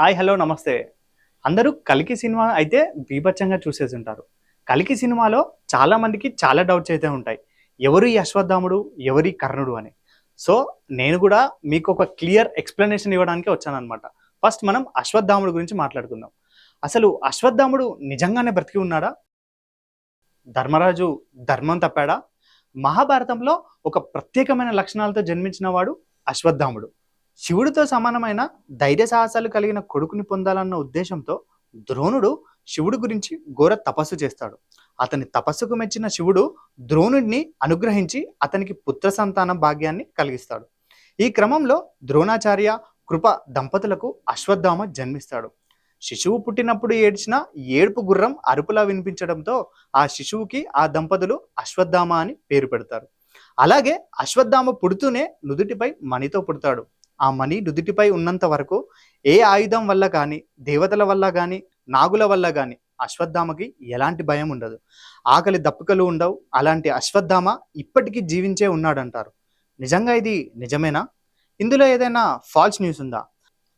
Hi hello నమస్తే. అందరూ కలికి సినిమా అయితే బీభత్సంగా చూసేసి ఉంటారు. కలికి సినిమాలో చాలామందికి చాలా డౌట్స్ అయితే ఉంటాయి. ఎవరు ఈ అశ్వత్థాముడు ఎవరి కర్ణుడు అని. సో నేను కూడా మీకు ఒక క్లియర్ ఎక్స్ప్లెనేషన్ ఇవ్వడానికి వచ్చాను అనమాట ఫస్ట్ మనం అశ్వత్థాముడు గురించి మాట్లాడుకుందాం. అసలు అశ్వత్థాముడు నిజంగానే బ్రతికి ఉన్నాడా? ధర్మరాజు ధర్మం తప్పాడా? మహాభారతంలో ఒక ప్రత్యేకమైన లక్షణాలతో జన్మించిన వాడు అశ్వత్థాముడు. శివుడితో సమానమైన ధైర్య సాహసాలు కలిగిన కొడుకుని పొందాలన్న ఉద్దేశంతో ద్రోణుడు శివుడి గురించి ఘోర తపస్సు చేస్తాడు. అతని తపస్సుకు మెచ్చిన శివుడు ద్రోణుడిని అనుగ్రహించి అతనికి పుత్ర సంతాన భాగ్యాన్ని కలిగిస్తాడు. ఈ క్రమంలో ద్రోణాచార్య కృప దంపతులకు అశ్వత్థామ జన్మిస్తాడు. శిశువు పుట్టినప్పుడు ఏడ్చిన ఏడుపు గుర్రం అరుపులా వినిపించడంతో ఆ శిశువుకి ఆ దంపతులు అశ్వత్థామ అని పేరు పెడతారు. అలాగే అశ్వత్థామ పుడుతూనే నుదుటిపై మణితో పుడతాడు. ఆ మణి నుదుటిపై ఉన్నంత వరకు ఏ ఆయుధం వల్ల కానీ దేవతల వల్ల కానీ నాగుల వల్ల కానీ అశ్వత్థామకి ఎలాంటి భయం ఉండదు. ఆకలి దప్పుకలు ఉండవు. అలాంటి అశ్వత్థామ ఇప్పటికీ జీవించే ఉన్నాడంటారు. నిజంగా ఇది నిజమేనా? ఇందులో ఏదైనా ఫాల్స్ న్యూస్ ఉందా?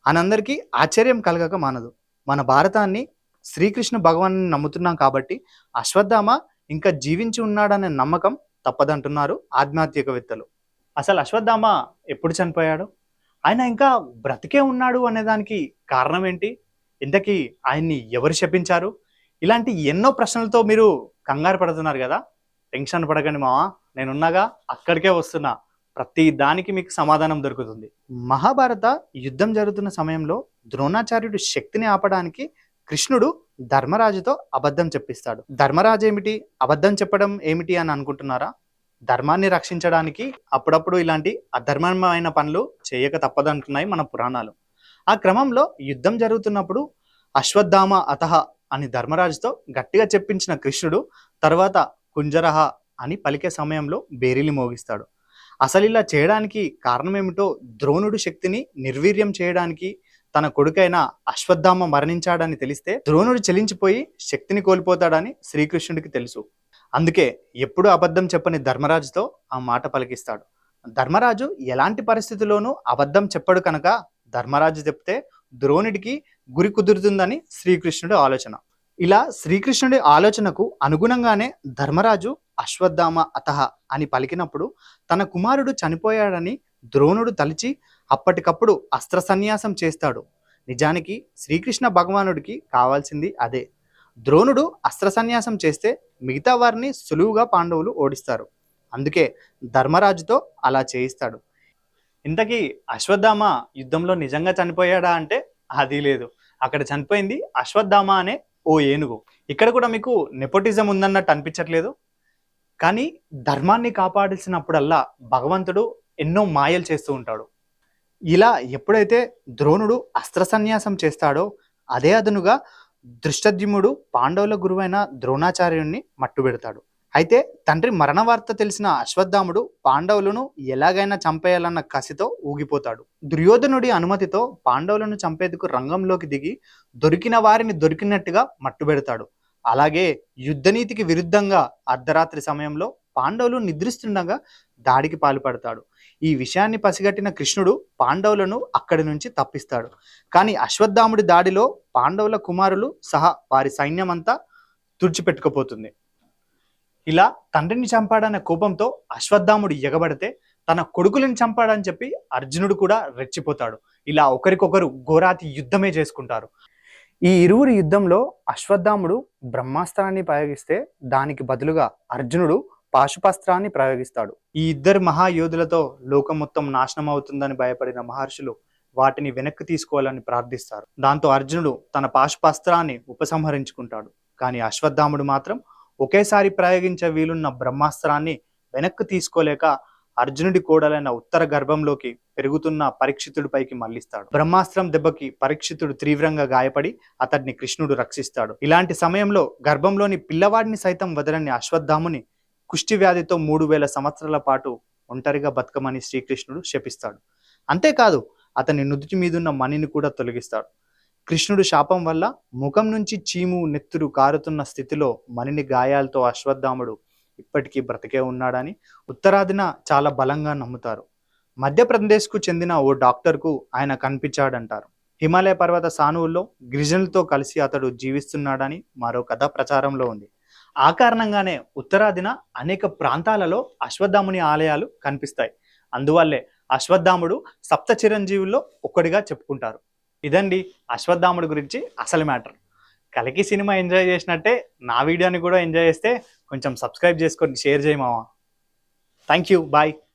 అనందరికీ ఆశ్చర్యం కలగక మానదు. మన భారతాన్ని శ్రీకృష్ణ భగవాన్ని నమ్ముతున్నాం కాబట్టి అశ్వత్థామ ఇంకా జీవించి ఉన్నాడనే నమ్మకం తప్పదంటున్నారు ఆధ్యాత్మికవేత్తలు. అసలు అశ్వత్థామ ఎప్పుడు చనిపోయాడు? ఆయన ఇంకా బ్రతికే ఉన్నాడు అనేదానికి కారణం ఏంటి? ఇంతకీ ఆయన్ని ఎవరు శపించారు? ఇలాంటి ఎన్నో ప్రశ్నలతో మీరు కంగారు పడుతున్నారు కదా? టెన్షన్ పడకండి మావా. నేనున్నాగా అక్కడికే వస్తున్నా. ప్రతి దానికి మీకు సమాధానం దొరుకుతుంది. మహాభారత యుద్ధం జరుగుతున్న సమయంలో ద్రోణాచార్యుడు శక్తిని ఆపడానికి కృష్ణుడు ధర్మరాజుతో అబద్ధం చెప్పిస్తాడు. ధర్మరాజు ఏమిటి అబద్ధం చెప్పడం ఏమిటి అని అనుకుంటున్నారా? ధర్మాన్ని రక్షించడానికి అప్పుడప్పుడు ఇలాంటి అధర్మమైన పనులు చేయక తప్పదంటున్నాయి మన పురాణాలు. ఆ క్రమంలో యుద్ధం జరుగుతున్నప్పుడు అశ్వత్థామ అతహ అని ధర్మరాజుతో గట్టిగా చెప్పించిన కృష్ణుడు తర్వాత కుంజరహ అని పలికే సమయంలో బేరీలు మోగిస్తాడు. అసలు ఇలా చేయడానికి కారణమేమిటో ద్రోణుడు శక్తిని నిర్వీర్యం చేయడానికి తన కొడుకైన అశ్వత్థామ మరణించాడని తెలిస్తే ద్రోణుడు చెలించిపోయి శక్తిని కోల్పోతాడని శ్రీకృష్ణుడికి తెలుసు. అందుకే ఎప్పుడు అబద్ధం చెప్పని ధర్మరాజుతో ఆ మాట పలికిస్తాడు. ధర్మరాజు ఎలాంటి పరిస్థితుల్లోనూ అబద్ధం చెప్పడు కనుక ధర్మరాజు చెప్తే ద్రోణుడికి గురి కుదురుతుందని శ్రీకృష్ణుడి ఆలోచన. ఇలా శ్రీకృష్ణుడి ఆలోచనకు అనుగుణంగానే ధర్మరాజు అశ్వత్థామ అతహ అని పలికినప్పుడు తన కుమారుడు చనిపోయాడని ద్రోణుడు తలిచి అప్పటికప్పుడు అస్త్ర సన్యాసం చేస్తాడు. నిజానికి శ్రీకృష్ణ భగవానుడికి కావాల్సింది అదే. ద్రోణుడు అస్త్ర సన్యాసం చేస్తే మిగతా వారిని సులువుగా పాండవులు ఓడిస్తారు. అందుకే ధర్మరాజుతో అలా చేయిస్తాడు. ఇంతకీ అశ్వత్థామ యుద్ధంలో నిజంగా చనిపోయాడా అంటే అది లేదు. అక్కడ చనిపోయింది అశ్వత్థామ అనే ఓ ఏనుగు. ఇక్కడ కూడా మీకు నెపోటిజం ఉందన్నట్టు అనిపించట్లేదు. కానీ ధర్మాన్ని కాపాడాల్సినప్పుడల్లా భగవంతుడు ఎన్నో మాయలు చేస్తూ ఉంటాడు. ఇలా ఎప్పుడైతే ద్రోణుడు అస్త్ర సన్యాసం చేస్తాడో అదే అదనుగా దృష్టద్యుముడు పాండవుల గురువైన ద్రోణాచార్యుణ్ణి మట్టుబెడతాడు అయితే తండ్రి మరణ వార్త తెలిసిన అశ్వత్థాముడు పాండవులను ఎలాగైనా చంపేయాలన్న కసితో ఊగిపోతాడు. దుర్యోధనుడి అనుమతితో పాండవులను చంపేందుకు రంగంలోకి దిగి దొరికిన వారిని దొరికినట్టుగా మట్టుబెడతాడు అలాగే యుద్ధనీతికి విరుద్ధంగా అర్ధరాత్రి సమయంలో పాండవులు నిద్రిస్తుండగా దాడికి పాల్పడతాడు. ఈ విషయాన్ని పసిగట్టిన కృష్ణుడు పాండవులను అక్కడి నుంచి తప్పిస్తాడు. కానీ అశ్వత్థాముడి దాడిలో పాండవుల కుమారులు సహా వారి సైన్యమంతా తుడిచిపెట్టుకుపోతుంది. ఇలా తండ్రిని చంపాడన్న కోపంతో అశ్వత్థాముడు ఎగబడితే తన కొడుకులను చంపాడని చెప్పి అర్జునుడు కూడా రెచ్చిపోతాడు. ఇలా ఒకరికొకరు ఘోరాతి యుద్ధమే చేసుకుంటారు. ఈ ఇరువురి యుద్ధంలో అశ్వత్థాముడు బ్రహ్మాస్త్రాన్ని ప్రయోగిస్తే దానికి బదులుగా అర్జునుడు పాశుపాస్త్రాన్ని ప్రయోగిస్తాడు. ఈ ఇద్దరు మహాయోధులతో లోకం మొత్తం నాశనం అవుతుందని భయపడిన మహర్షులు వాటిని వెనక్కి తీసుకోవాలని ప్రార్థిస్తారు. దాంతో అర్జునుడు తన పాశుపాస్త్రాన్ని ఉపసంహరించుకుంటాడు. కానీ అశ్వత్థాముడు మాత్రం ఒకేసారి ప్రయోగించే వీలున్న బ్రహ్మాస్త్రాన్ని వెనక్కి తీసుకోలేక అర్జునుడి కోడలైన ఉత్తర గర్భంలోకి పెరుగుతున్న పరీక్షితుడిపైకి మళ్ళిస్తాడు బ్రహ్మాస్త్రం దెబ్బకి పరీక్షితుడు తీవ్రంగా గాయపడి అతడిని కృష్ణుడు రక్షిస్తాడు. ఇలాంటి సమయంలో గర్భంలోని పిల్లవాడిని సైతం వదలని అశ్వత్థాముని కుష్టి వ్యాధితో మూడు వేల సంవత్సరాల పాటు ఒంటరిగా బతకమని శ్రీకృష్ణుడు శపిస్తాడు. అంతేకాదు అతని నుదుటి మీదున్న మణిని కూడా తొలగిస్తాడు. కృష్ణుడు శాపం వల్ల ముఖం నుంచి చీము నెత్తురు కారుతున్న స్థితిలో మణిని గాయాలతో అశ్వత్థాముడు ఇప్పటికీ బ్రతికే ఉన్నాడని ఉత్తరాదిన చాలా బలంగా నమ్ముతారు. మధ్యప్రదేశ్కు చెందిన ఓ డాక్టర్కు ఆయన కనిపించాడంటారు. హిమాలయ పర్వత సానువుల్లో గిరిజనులతో కలిసి అతడు జీవిస్తున్నాడని మరో కథ ప్రచారంలో ఉంది. ఆ కారణంగానే ఉత్తరాదిన అనేక ప్రాంతాలలో అశ్వత్థాముని ఆలయాలు కనిపిస్తాయి. అందువల్లే అశ్వత్థాముడు సప్త చిరంజీవుల్లో ఒక్కడిగా చెప్పుకుంటారు. ఇదండి అశ్వత్థాముడు గురించి అసలు మ్యాటర్. కలికి సినిమా ఎంజాయ్ చేసినట్టే నా వీడియోని కూడా ఎంజాయ్ చేస్తే కొంచెం సబ్స్క్రైబ్ చేసుకొని షేర్ చేయమావా థ్యాంక్ యూ బాయ్.